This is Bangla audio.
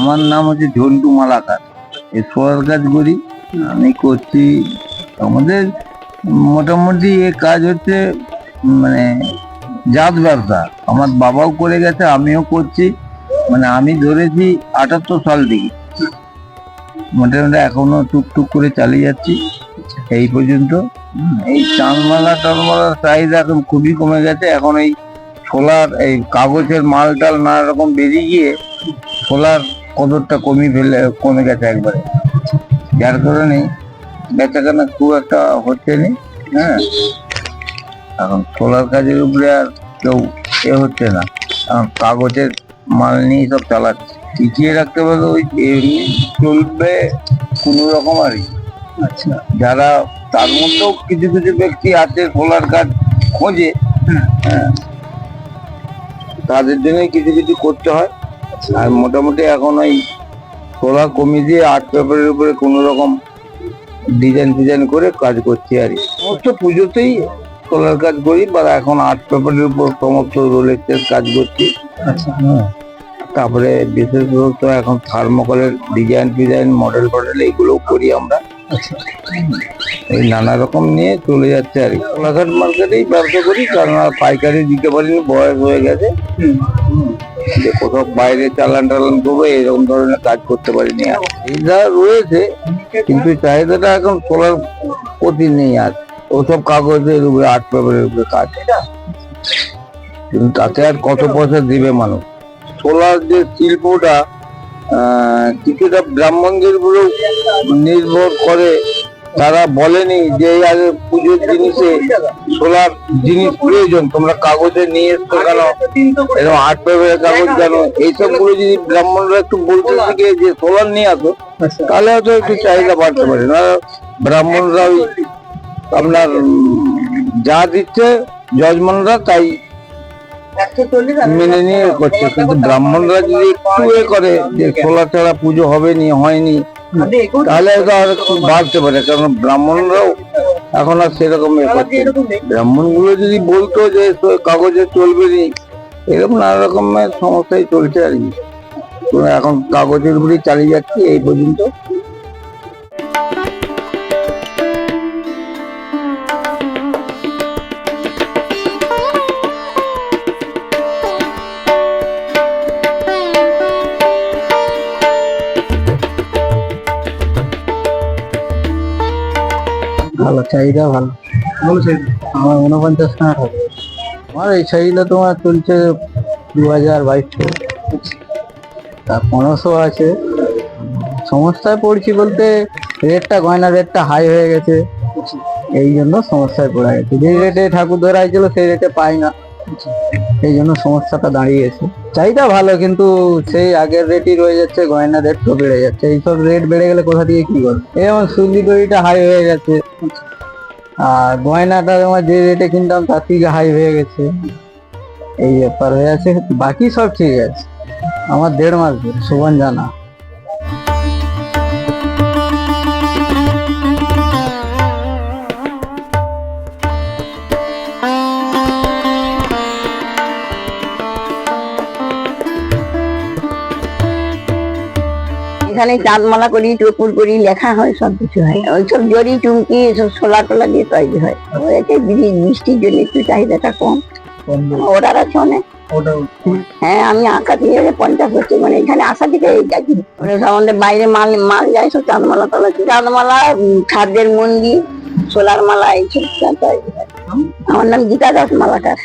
আমার নাম হচ্ছে ঝন্টু মালাকার। এই সোলার কাজ করি, আমি করছি। আমাদের মোটামুটি এ কাজ হচ্ছে মানে জাত ব্যবসা। আমার বাবাও করে গেছে, আমিও করছি। মানে আমি ধরেছি আটাত্তর সাল থেকে। মোটামুটি এখনও টুকটুক করে চালিয়ে যাচ্ছি। এই পর্যন্ত। এই চালমালা টালমালার চাহিদা এখন খুবই কমে গেছে। এখন এই সোলার, এই কাগজের মাল টাল নানা রকম বেরিয়ে গিয়ে সোলার কদরটা কমিয়ে ফেলে কমে গেছে একবারে। যার কারণে বেচাকেনা খুব একটা হচ্ছে না হ্যাঁ? এখন সোলার কাজের উপরে আর কেউ এ হচ্ছে না। এখন কাগজের মাল নিয়ে সব চালাচ্ছে। টিকিয়ে রাখতে পারলে ওই এমনি চলবে কোনো রকম আর কি। আচ্ছা। যারা তার মধ্যেও কিছু কিছু ব্যক্তি আছে সোলার কাজ খোঁজে হ্যাঁ, তাদের জন্য কিছু কিছু করতে হয়। আর মোটামুটি এখন ওই সোলার কমিয়ে দিয়ে আর্ট পেপারের উপরে কোনো রকম ডিজাইন ফিজাইন করে কাজ করছি আর। সমস্ত পুজোতেই সোলার কাজ করি বা এখন আর্ট পেপারের উপর সমস্ত রোলেক্সের কাজ করছি। আচ্ছা। তারপরে বিশেষত এখন থার্মোকলের ডিজাইন ফিজাইন মডেল ফডেল এইগুলোও করি আমরা। আচ্ছা। এই নানা রকম নিয়ে চলে যাচ্ছে আর কি। কোলাঘাট মার্কেটেই ব্যবসা করি কারণ আর পাইকারি দিতে পারিনি বয়স হয়ে গেছে। হুম, যে কোথাও বাইরে চালান টালান করব, এরকম ধরনের কাজ করতে পারিনি আর। চাহিদা রয়েছে, কিন্তু চাহিদাটা এখন সোলার প্রতি নেই আর। ওসব কাগজের উপরে, আর্ট পেপারের উপরে কাজ। কিন্তু তাতে আর কত পয়সা দিবে মানুষ? সোলার যে শিল্পটা কিছুটা ব্রাহ্মণদের উপরেও নির্ভর করে, তারা বলেনি যে আগে পুজোর জিনিসে সোলার জিনিস প্রয়োজন তোমরা কাগজে নিয়ে এসছো কেন? এরকম আর্ট পেপারের কাগজ কেন? এইসবগুলো যদি ব্রাহ্মণরা একটু বলতে শিখে যে সোলার নিয়ে আসো আচ্ছা। তাহলে হয়তো একটু চাহিদা বাড়তে পারে। না ব্রাহ্মণরা ওই আপনার যা দিচ্ছে যজমানরা তাই মেনে নিয়ে করছে। কিন্তু ব্রাহ্মণরা যদি একটু এ করে যে সোলার ছাড়া পুজো হবে নি হয়নি তাহলে হয়তো আর বাড়তে পারে। কারণ ব্রাহ্মণরাও এখন আর সেরকম ব্রাহ্মণগুলো যদি বলতো যে কাগজে চলবে নি এরকম নানা রকমের সমস্যাই চলছে আর কি। এখন কাগজের উপরেই চালিয়ে যাচ্ছি এই পর্যন্ত। ভালো, চাহিদা ভালো। চাহিদা আমার উনপঞ্চাশ টাকা হবে আমার এই চাহিদা তোমার চলছে দু হাজার বাইশশো তা পনেরোশো আছে। সমস্যায় পড়ছি বলতে রেটটা গয়না রেটটা হাই হয়ে গেছে। এই জন্য সমস্যায় পড়ে গেছে। যে রেটে ঠাকুর ধরা হয়েছিল সেই রেটে পাই না। এই জন্য সমস্যাটা দাঁড়িয়েছে। চাহিদা ভালো, কিন্তু সেই আগের রেটই রয়ে যাচ্ছে গয়না তো বেড়ে যাচ্ছে। এইসব রেট বেড়ে গেলে কোথা দিয়ে কি করবে? এই যেমন সুন্দরী দড়িটা হাই হয়ে গেছে, আর গয়নাটা তোমার যে রেটে কিনতাম, তার থেকে হাই হয়ে গেছে। এই ব্যাপার হয়ে আছে, বাকি সব ঠিক আছে। আমার দেড় মাস সুবন জানা। এখানে চাঁদমালা করি টুকুর করি লেখা হয় সব কিছু হয়। ওইসব জড়ি চুমকি এসব সোলা টোলা দিয়ে তৈরি হয়। বৃষ্টি- বৃষ্টির জন্য একটু চাহিদাটা কম। অর্ডার আছে অনেক। হ্যাঁ আমি আঁকা দিয়ে পঞ্চাশ বছর মানে এখানে আসা থেকে যাচ্ছি আমাদের বাইরে মাল মাল যায় সব চাঁদমালা তোলা। চাঁদমালা খাদ্যের মন্দির সোলার মালা এইসব তৈরি হয়। আমার নাম গীতা দাস মালাকার।